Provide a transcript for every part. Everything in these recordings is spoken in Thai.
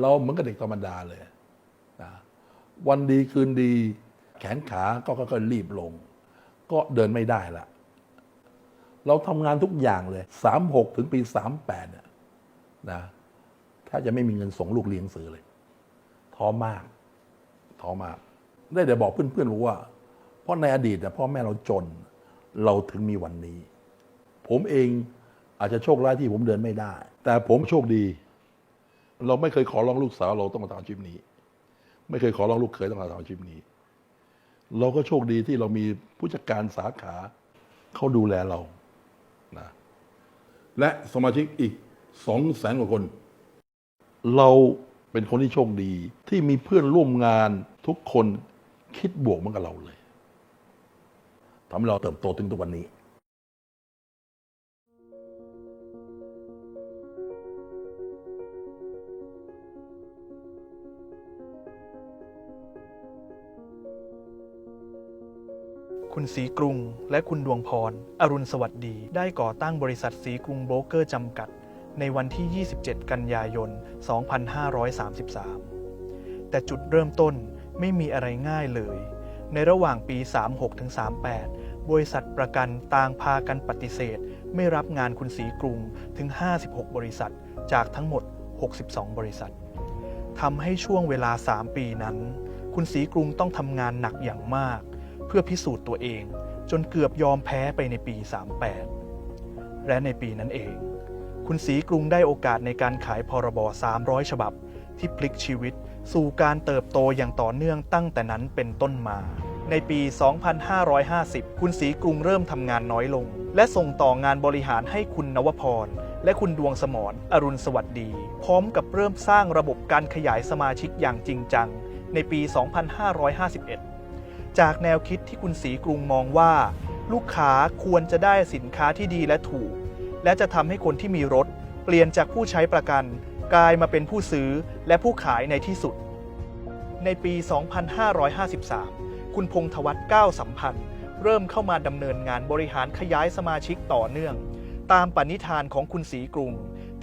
เราเหมือนกับเด็กธรรมดาเลยนะวันดีคืนดี แขนขาก็ค่อยๆรีบลง ก็เดินไม่ได้ละ เราทำงานทุกอย่างเลยสามหกถึงปีสามแปดเนี่ยนะถ้าจะไม่มีเงินส่งลูกเรียนหนังสือเลยท้อมากท้อมาก ได้แต่บอกเพื่อนๆบอกว่า เพราะในอดีตนะพ่อแม่เราจน เราถึงมีวันนี้ ผมเองอาจจะโชคร้ายที่ผมเดินไม่ได้ แต่ผมโชคดี เราไม่เคยขอร้องลูกสาวเราต้องมาทำอาชีพนี้ ไม่เคยขอร้องลูกเขยต้องมาทำอาชีพนี้ เราก็โชคดีที่เรามีผู้จัดการสาขาเขาดูแลเรานะและสมาชิกอีกสองแสนกว่าคน เราเป็นคนที่โชคดีที่มีเพื่อนร่วมงานทุกคนคิดบวกเหมือนกับเราเลยทำให้เราเติบโตถึงทุกวันนี้ คุณศรีกรุง และคุณดวงพร อรุณสวัสดี ได้ก่อตั้งบริษัทศรีกรุงโบรกเกอร์จำกัด ในวันที่ 27 กันยายน 2533 แต่จุดเริ่มต้นไม่มีอะไรง่ายเลย ในระหว่างปี 36ถึง38 บริษัทประกันต่างพากันปฏิเสธ ไม่รับงานคุณศรีกรุงถึง 56 บริษัท จากทั้งหมด 62 บริษัททำให้ช่วงเวลา 3 ปีนั้น คุณศรีกรุงต้องทำงานหนักอย่างมาก เพื่อพิสูจน์ตัวเอง จนเกือบยอมแพ้ไปในปี 38 และในปีนั้นเอง คุณศรีกรุงได้โอกาสในการขายพรบ 300 ฉบับ ที่พลิกชีวิตสู่การเติบโตอย่างต่อเนื่องตั้งแต่นั้นเป็นต้นมา ในปี 2550 คุณศรีกรุงเริ่มทำงานน้อยลง และส่งต่องานบริหารให้คุณนวพรและคุณดวงสมรอรุณสวัสดี พร้อมกับเริ่มสร้างระบบการขยายสมาชิกอย่างจริงจัง ในปี 2551 จากแนวคิดที่คุณศรีกรุงมองว่า ลูกค้าควรจะได้สินค้าที่ดีและถูก และจะทำให้คนที่มีรถ เปลี่ยนจากผู้ใช้ประกัน กลายมาเป็นผู้ซื้อและผู้ขายในที่สุด ในปี 2553 คุณพงษ์ธวัฒน์ก้าวสัมพันธ์ เริ่มเข้ามาดำเนินงานบริหารขยายสมาชิกต่อเนื่อง ตามปณิธานของคุณศรีกรุง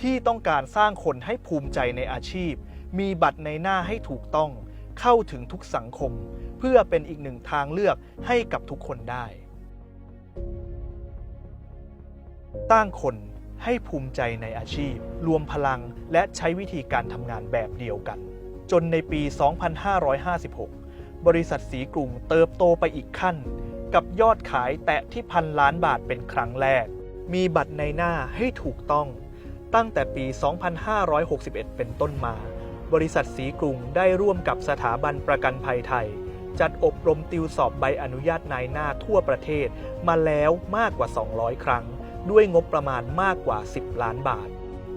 ที่ต้องการสร้างคนให้ภูมิใจในอาชีพ มีบัตรในหน้าให้ถูกต้อง เข้าถึงทุกสังคม พื่อเป็นอีกหนึ่งทางเลือกให้กับทุกคนได้ตั้งคนให้ภูมิใจในอาชีพ รวมพลังและใช้วิธีการทำงานแบบเดียวกัน จนในปี 2556 บริษัทสีกรุงเติบโตไปอีกขั้น กับยอดขายแตะที่พันล้านบาทเป็นครั้งแรก มีบัตรในหน้าให้ถูกต้อง ตั้งแต่ปี 2561 เป็นต้นมา บริษัทสีกรุงได้ร่วมกับสถาบันประกันภัยไทย จัดอบรมติวสอบใบอนุญาตนายหน้าทั่วประเทศ มาแล้วมากกว่า 200 ครั้ง ด้วยงบประมาณมากกว่า 10 ล้านบาท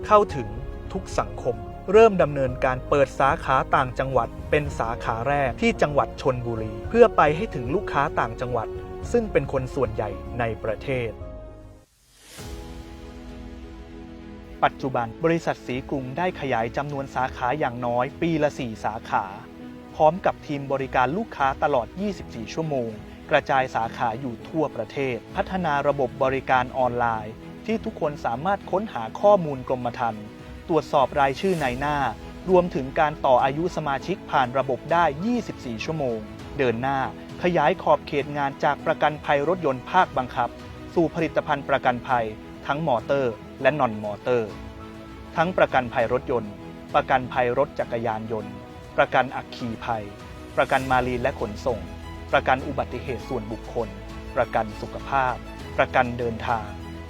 เข้าถึงทุกสังคม เริ่มดำเนินการเปิดสาขาต่างจังหวัด เป็นสาขาแรกที่จังหวัดชนบุรี เพื่อไปให้ถึงลูกค้าต่างจังหวัด ซึ่งเป็นคนส่วนใหญ่ในประเทศปัจจุบันบริษัทสีกรุงได้ขยายจำนวนสาขาอย่างน้อยปีละ 4 สาขา พร้อมกับทีมบริการลูกค้าตลอด 24 ชั่วโมง กระจายสาขาอยู่ทั่วประเทศ พัฒนาระบบบริการออนไลน์ ที่ทุกคนสามารถค้นหาข้อมูลกรมธรรม์ตรวจสอบรายชื่อในหน้า รวมถึงการต่ออายุสมาชิกผ่านระบบได้ 24 ชั่วโมง เดินหน้า ขยายขอบเขตงานจากประกันภัยรถยนต์ภาคบังคับ สู่ผลิตภัณฑ์ประกันภัย ทั้งมอเตอร์ และนอนมอเตอร์ ทั้งประกันภัยรถยนต์ ประกันภัยรถจักรยานยนต์ ประกันอัคคีภัย ประกันมารีและขนส่ง ประกันอุบัติเหตุส่วนบุคคล ประกันสุขภาพ ประกันเดินทาง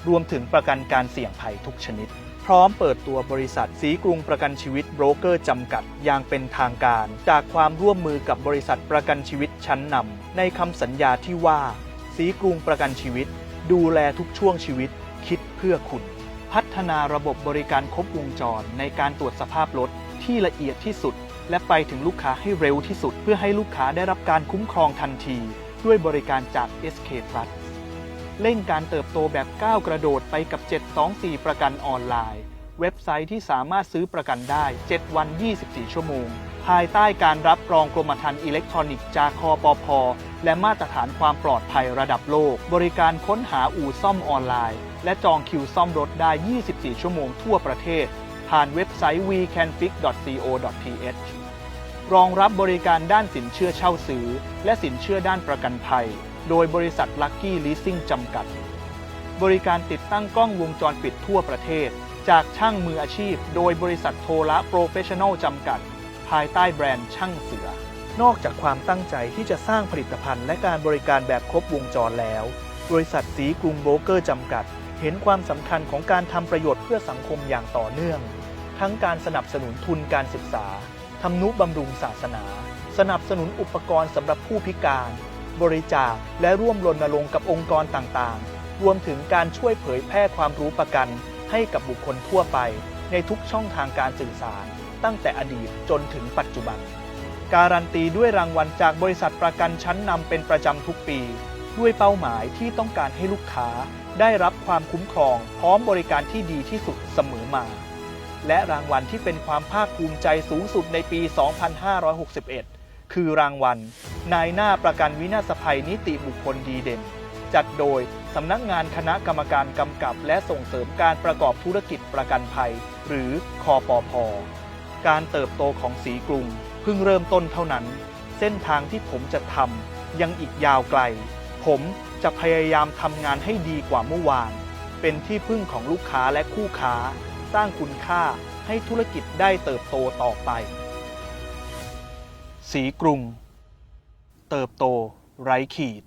รวมถึงประกันการเสี่ยงภัยทุกชนิด พร้อมเปิดตัวบริษัทสีกรุงประกันชีวิตโบรกเกอร์จำกัดอย่างเป็นทางการ จากความร่วมมือกับบริษัทประกันชีวิตชั้นนำในคำสัญญาที่ว่า สีกรุงประกันชีวิต ดูแลทุกช่วงชีวิต คิดเพื่อคุณ พัฒนาระบบบริการครบวงจรในการตรวจสภาพรถที่ละเอียดที่สุด และไปถึงลูกค้าให้เร็วที่สุด เพื่อให้ลูกค้าได้รับการคุ้มครองทันที ด้วยบริการจาก SK Plus เร่งการเติบโตแบบก้าวกระโดดไปกับ 724 ประกันออนไลน์ เว็บไซต์ที่สามารถซื้อประกันได้ 7 วัน 24 ชั่วโมง ภายใต้การรับรองกรมธรรม์อิเล็กทรอนิกส์จากคอปพอและมาตรฐานความปลอดภัยระดับโลก บริการค้นหาอู่ซ่อมออนไลน์ และจองคิวซ่อมรถได้ 24 ชั่วโมงทั่วประเทศ ผ่านเว็บไซต์ wecanfix.co.th รองรับบริการด้านสินเชื่อเช่าซื้อ และสินเชื่อด้านประกันภัย โดยบริษัท Lucky Leasing จำกัด บริการติดตั้งกล้องวงจรปิดทั่วประเทศ จากช่างมืออาชีพ โดยบริษัทโทละโปรเฟชชั่นอลจำกัด ภายใต้แบรนด์ช่างเสือ นอกจากความตั้งใจที่จะสร้างผลิตภัณฑ์และการบริการแบบครบวงจรแล้ว บริษัทสีกรุงโบรกเกอร์จำกัด เห็นความสำคัญของการทำประโยชน์เพื่อสังคมอย่างต่อเนื่อง ทั้งการสนับสนุนทุนการศึกษาทำนุบำรุงศาสนา สนับสนุนอุปกรณ์สำหรับผู้พิการ บริจาคและร่วมรณรงค์กับองค์กรต่างๆ รวมถึงการช่วยเผยแพร่ความรู้ประกัน ให้กับบุคคลทั่วไป ในทุกช่องทางการสื่อสาร ตั้งแต่อดีตจนถึงปัจจุบัน การันตีด้วยรางวัลจากบริษัทประกันชั้นนำเป็นประจำทุกปี ด้วยเป้าหมายที่ต้องการให้ลูกค้าได้รับความคุ้มครองพร้อมบริการที่ดีที่สุดเสมอมา และรางวัลที่เป็นความภาคภูมิใจสูงสุดในปี 2561 คือรางวัล นายหน้าประกันวินาศภัยนิติบุคคลดีเด่น จัดโดยสำนักงานคณะกรรมการกำกับและส่งเสริมการประกอบธุรกิจประกันภัย หรือคอปพการเติบโตของสีกรุงเพิ่งเริ่มต้นเท่านั้น เส้นทางที่ผมจะทำยังอีกยาวไกล ผมจะพยายามทำงานให้ดีกว่าเมื่อวาน เป็นที่พึ่งของลูกค้าและคู่ค้า สร้างคุณค่าให้ธุรกิจได้เติบโตต่อไป สีกรุง เติบโตไร้ขีด